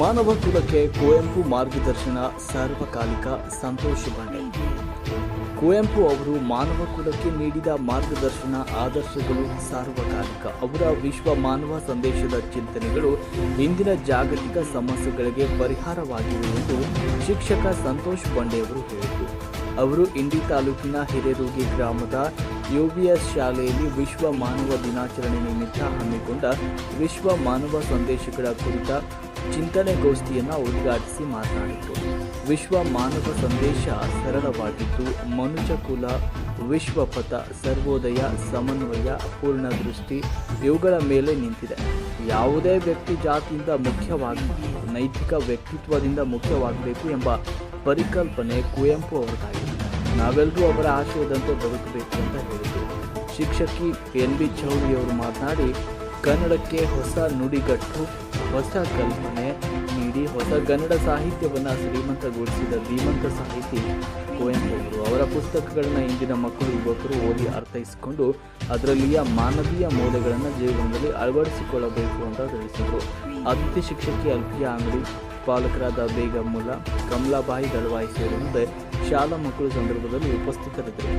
ಮಾನವ ಕುಲಕ್ಕೆ ಕುವೆಂಪು ಮಾರ್ಗದರ್ಶನ, ಸಾರ್ವಕಾಲಿಕ ಸಂತೋಷ ಬಂಡೆ. ಕುವೆಂಪು ಅವರು ಮಾನವ ಕುಲಕ್ಕೆ ನೀಡಿದ ಮಾರ್ಗದರ್ಶನ, ಆದರ್ಶಗಳು, ಸಾರ್ವಕಾಲಿಕ. ಅವರ ವಿಶ್ವ ಮಾನವ ಸಂದೇಶದ ಚಿಂತನೆಗಳು ಇಂದಿನ ಜಾಗತಿಕ ಸಮಸ್ಯೆಗಳಿಗೆ ಪರಿಹಾರವಾಗಿವೆ ಎಂದು ಶಿಕ್ಷಕ ಸಂತೋಷ್ ಬಂಡೆಯವರು ಹೇಳಿದರು ಅವರು ಇಂಡಿ ತಾಲೂಕಿನ ಹಿರೇರೂಗಿ ಗ್ರಾಮದ ಯುಬಿಎಸ್ ಶಾಲೆಯಲ್ಲಿ ವಿಶ್ವ ಮಾನವ ದಿನಾಚರಣೆ ನಿಮಿತ್ತ ಹಮ್ಮಿಕೊಂಡ ವಿಶ್ವ ಮಾನವ ಸಂದೇಶಗಳ ಕುರಿತ ಚಿಂತನೆಗೋಷ್ಠಿಯನ್ನು ಉದ್ಘಾಟಿಸಿ ಮಾತನಾಡಿದರು. ವಿಶ್ವ ಮಾನವ ಸಂದೇಶ ಸರಳವಾಗಿದ್ದು ಮನುಷ್ಯ ಕುಲ ವಿಶ್ವಪಥ, ಸರ್ವೋದಯ, ಸಮನ್ವಯ ಪೂರ್ಣ ದೃಷ್ಟಿ ಇವುಗಳ ಮೇಲೆ ನಿಂತಿದೆ. ಯಾವುದೇ ವ್ಯಕ್ತಿ ಜಾತಿಯಿಂದ ಮುಖ್ಯವಾಗಿ, ನೈತಿಕ ವ್ಯಕ್ತಿತ್ವದಿಂದ ಮುಖ್ಯವಾಗಬೇಕು ಎಂಬ ಪರಿಕಲ್ಪನೆ ಕುವೆಂಪು ಅವರದಾಗಿದೆ. ನಾವೆಲ್ಲರೂ ಅವರ ಆಶಯದಂತೆ ಬದುಕಬೇಕು ಅಂತ ಹೇಳಿದರು. ಶಿಕ್ಷಕಿ ಎನ್ ಬಿ ಚೌಧರಿಯವರು ಮಾತನಾಡಿ, ಕನ್ನಡಕ್ಕೆ ಹೊಸ ನುಡಿಗಟ್ಟು, ಹೊಸ ಕಲ್ಪನೆ ನೀಡಿ ಹೊಸ ಕನ್ನಡ ಸಾಹಿತ್ಯವನ್ನು ಶ್ರೀಮಂತಗೊಳಿಸಿದ ಧೀಮಂತ ಸಾಹಿತಿ ಕುವೆಂಪು ಅವರು ಪುಸ್ತಕಗಳನ್ನು ಇಂದಿನ ಮಕ್ಕಳು, ಯುವಕರು ಓದಿ ಅರ್ಥೈಸಿಕೊಂಡು ಅದರಲ್ಲಿಯ ಮಾನವೀಯ ಮೌಲ್ಯಗಳನ್ನು ಜೀವನದಲ್ಲಿ ಅಳವಡಿಸಿಕೊಳ್ಳಬೇಕು ಅಂತ ತಿಳಿಸಿದರು. ಅತಿಥಿ ಶಿಕ್ಷಕಿ ಅಲ್ಪಿಯಾ ಅಂಗಡಿ, ಪಾಲಕರಾದ ಬೇಗಮ್ಮುಲ್ಲ ಕಮಲಾಬಾಯಿ ದಳವಾಯಿ ಸೇರಿದಂತೆ ಶಾಲಾ ಮಕ್ಕಳು ಸಂದರ್ಭದಲ್ಲಿ ಉಪಸ್ಥಿತರಿದ್ದರು.